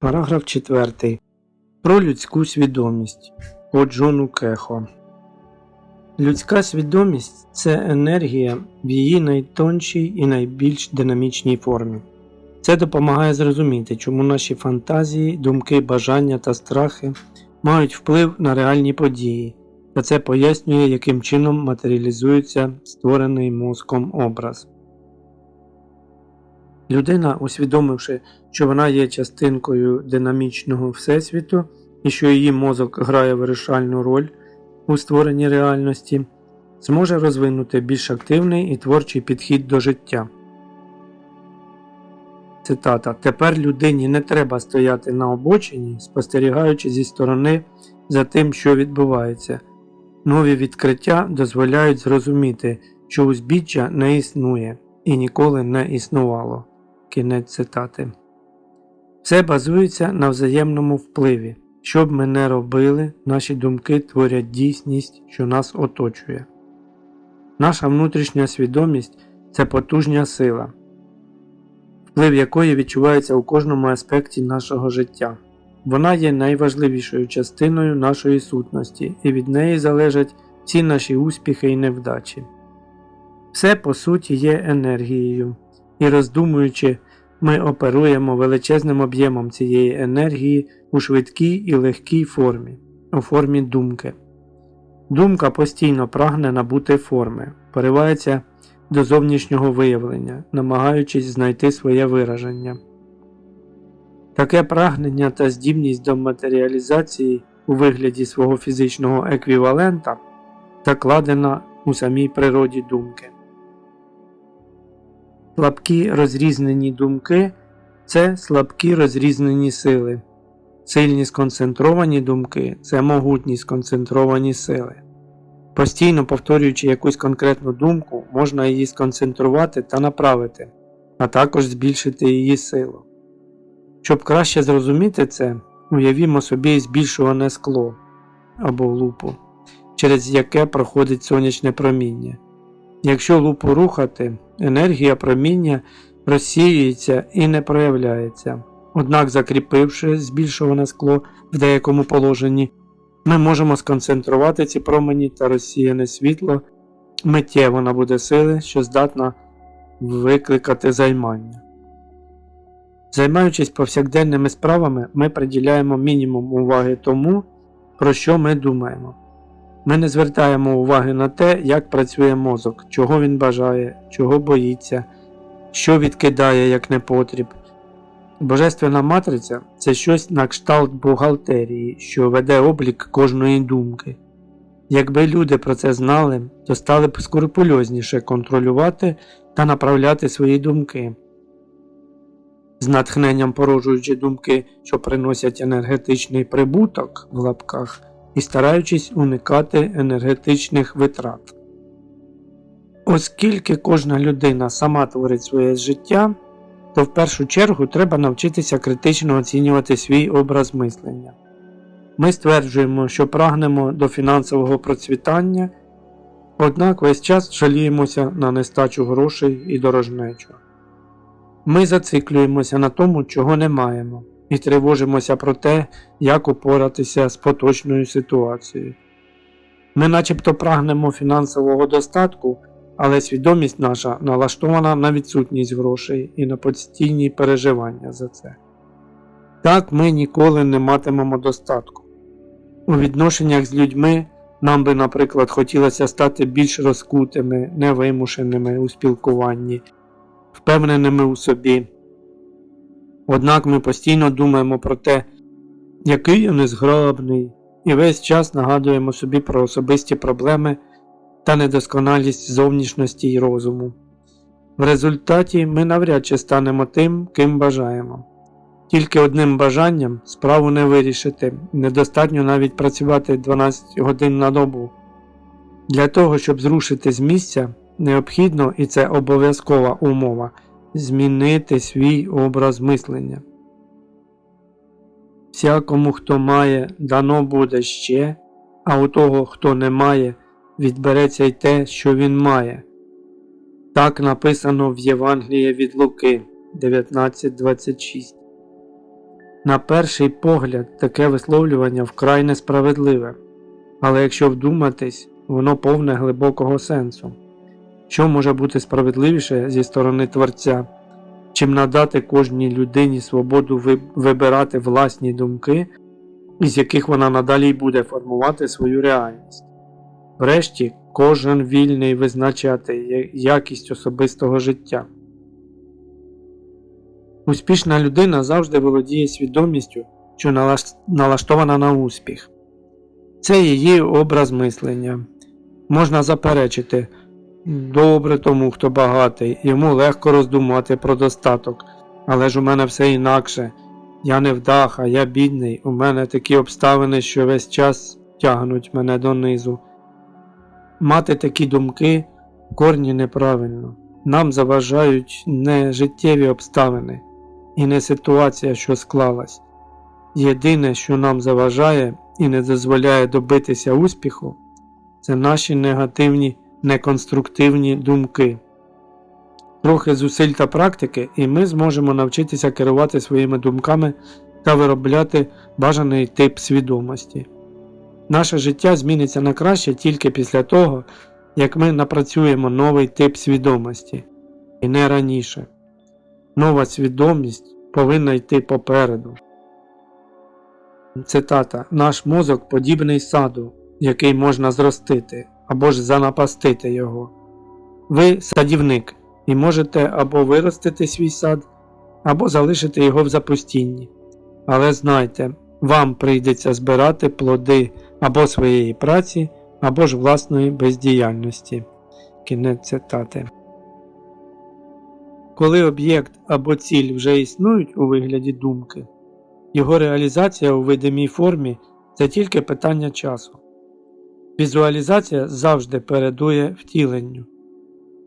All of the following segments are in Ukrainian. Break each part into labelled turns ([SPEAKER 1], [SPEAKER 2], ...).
[SPEAKER 1] Параграф 4. Про людську свідомість по Джону Кехо. Людська свідомість це енергія в її найтоншій і найбільш динамічній формі. Це допомагає зрозуміти, чому наші фантазії, думки, бажання та страхи мають вплив на реальні події, та це пояснює, яким чином матеріалізується створений мозком образ. Людина, усвідомивши, що вона є частинкою динамічного всесвіту і що її мозок грає вирішальну роль у створенні реальності, зможе розвинути більш активний і творчий підхід до життя. Цитата Тепер людині не треба стояти на обочині, спостерігаючи зі сторони за тим, що відбувається. Нові відкриття дозволяють зрозуміти, що узбіччя не існує і ніколи не існувало. Кінець цитати. Все базується на взаємному впливі. Що б ми не робили, наші думки творять дійсність, що нас оточує. Наша внутрішня свідомість це потужня сила, вплив якої відчувається у кожному аспекті нашого життя. Вона є найважливішою частиною нашої сутності, і від неї залежать всі наші успіхи і невдачі. Все по суті є енергією, і роздумуючи, ми оперуємо величезним об'ємом цієї енергії у швидкій і легкій формі, у формі думки. Думка постійно прагне набути форми, поривається до зовнішнього виявлення, намагаючись знайти своє вираження. Таке прагнення та здібність до матеріалізації у вигляді свого фізичного еквівалента закладена у самій природі думки. Слабкі розрізнені думки це слабкі розрізнені сили. Сильні сконцентровані думки це могутні сконцентровані сили. Постійно повторюючи якусь конкретну думку, можна її сконцентрувати та направити, а також збільшити її силу. Щоб краще зрозуміти це, уявімо собі збільшуване скло або лупу, через яке проходить сонячне проміння. Якщо лупу рухати, енергія проміння розсіюється і не проявляється. Однак, закріпивши збільшуване скло в деякому положенні, ми можемо сконцентрувати ці промені та розсіяне світло миттєво набуде сили, що здатна викликати займання. Займаючись повсякденними справами, ми приділяємо мінімум уваги тому, про що ми думаємо. Ми не звертаємо уваги на те, як працює мозок, чого він бажає, чого боїться, що відкидає як непотріб. Божественна матриця це щось на кшталт бухгалтерії, що веде облік кожної думки. Якби люди про це знали, то стали б скрупульозніше контролювати та направляти свої думки. З натхненням породжуючи думки, що приносять енергетичний прибуток в лапках, і стараючись уникати енергетичних витрат. Оскільки кожна людина сама творить своє життя, то в першу чергу треба навчитися критично оцінювати свій образ мислення. Ми стверджуємо, що прагнемо до фінансового процвітання, однак весь час жаліємося на нестачу грошей і дорожнечу. Ми зациклюємося на тому, чого не маємо, і тривожимося про те, як упоратися з поточною ситуацією. Ми начебто прагнемо фінансового достатку, але свідомість наша налаштована на відсутність грошей і на постійні переживання за це. Так ми ніколи не матимемо достатку. У відношеннях з людьми нам би, наприклад, хотілося стати більш розкутими, невимушеними у спілкуванні, впевненими у собі. Однак ми постійно думаємо про те, який я незграбний, і весь час нагадуємо собі про особисті проблеми та недосконалість зовнішності й розуму. В результаті ми навряд чи станемо тим, ким бажаємо. Тільки одним бажанням справу не вирішити, недостатньо навіть працювати 12 годин на добу. Для того, щоб зрушити з місця, необхідно, і це обов'язкова умова, змінити свій образ мислення. Всякому, хто має, дано буде ще, а у того, хто не має, відбереться й те, що він має. Так написано в Євангелії від Луки 19.26. На перший погляд, таке висловлювання вкрай несправедливе, але якщо вдуматись, воно повне глибокого сенсу. Що може бути справедливіше зі сторони Творця, чим надати кожній людині свободу вибирати власні думки, із яких вона надалі буде формувати свою реальність? Врешті, кожен вільний визначати якість особистого життя. Успішна людина завжди володіє свідомістю, що налаштована на успіх. Це її образ мислення. Можна заперечити добре тому, хто багатий, йому легко роздумати про достаток, але ж у мене все інакше. Я не вдаха, я бідний, у мене такі обставини, що весь час тягнуть мене донизу. Мати такі думки в корні неправильно. Нам заважають не життєві обставини і не ситуація, що склалась. Єдине, що нам заважає і не дозволяє добитися успіху, це наші негативні, неконструктивні думки. Трохи зусиль та практики, і ми зможемо навчитися керувати своїми думками та виробляти бажаний тип свідомості. Наше життя зміниться на краще тільки після того, як ми напрацюємо новий тип свідомості, і не раніше. Нова свідомість повинна йти попереду. Цитата: Наш мозок подібний саду, який можна зростити або ж занапастити його. Ви садівник і можете або виростити свій сад, або залишити його в запустінні. Але знайте, вам прийдеться збирати плоди або своєї праці, або ж власної бездіяльності. Кінець цитати. Коли об'єкт або ціль вже існують у вигляді думки, його реалізація у видимій формі це тільки питання часу. Візуалізація завжди передує втіленню.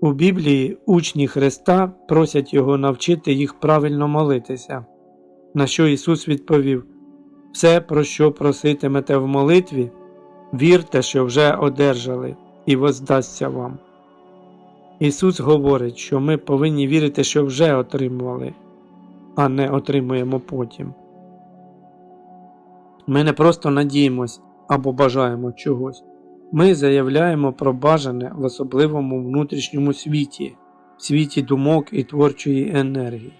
[SPEAKER 1] У Біблії учні Христа просять його навчити їх правильно молитися, на що Ісус відповів: Все, про що проситимете в молитві, вірте, що вже одержали, і воздасться вам. Ісус говорить, що ми повинні вірити, що вже отримували, а не отримуємо потім. Ми не просто надіємось або бажаємо чогось. Ми заявляємо про бажане в особливому внутрішньому світі, в світі думок і творчої енергії.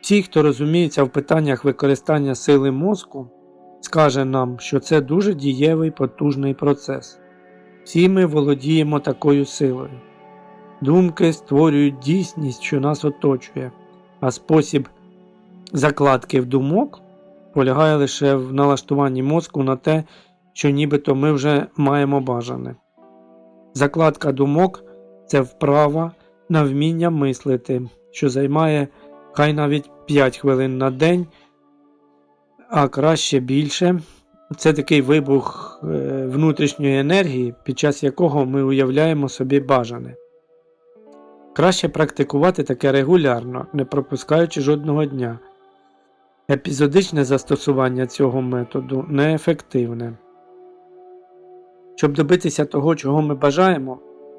[SPEAKER 1] Всі, хто розуміється в питаннях використання сили мозку, скаже нам, що це дуже дієвий потужний процес. Всі ми володіємо такою силою. Думки створюють дійсність, що нас оточує, а спосіб закладки в думок полягає лише в налаштуванні мозку на те, що нібито ми вже маємо бажане. Закладка думок це вправа на вміння мислити, що займає хай навіть 5 хвилин на день, а краще більше. Це такий вибух е, внутрішньої енергії, під час якого ми уявляємо собі бажане. Краще практикувати таке регулярно, не пропускаючи жодного дня. Епізодичне застосування цього методу неефективне. Щоб добитися того, чого ми бажаємо,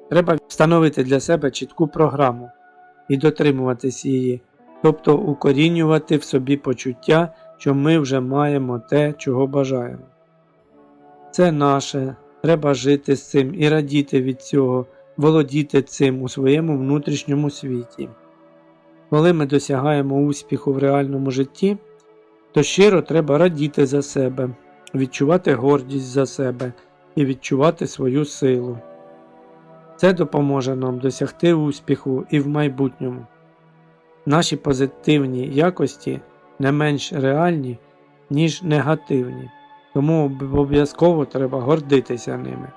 [SPEAKER 1] треба встановити для себе чітку програму і дотримуватись її, тобто укорінювати в собі почуття, що ми вже маємо те, чого бажаємо. Це наше, треба жити з цим і радіти від цього, володіти цим у своєму внутрішньому світі. Коли ми досягаємо успіху в реальному житті, то щиро треба радіти за себе, відчувати гордість за себе і відчувати свою силу. Це допоможе нам досягти успіху і в майбутньому. Наші позитивні якості не менш реальні, ніж негативні, тому обов'язково треба гордитися ними.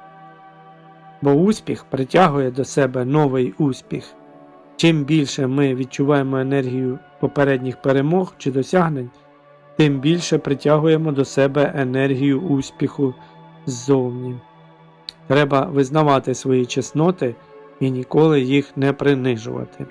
[SPEAKER 1] Бо успіх притягує до себе новий успіх. Чим більше ми відчуваємо енергію попередніх перемог чи досягнень, тим більше притягуємо до себе енергію успіху ззовні. Треба визнавати свої чесноти і ніколи їх не принижувати.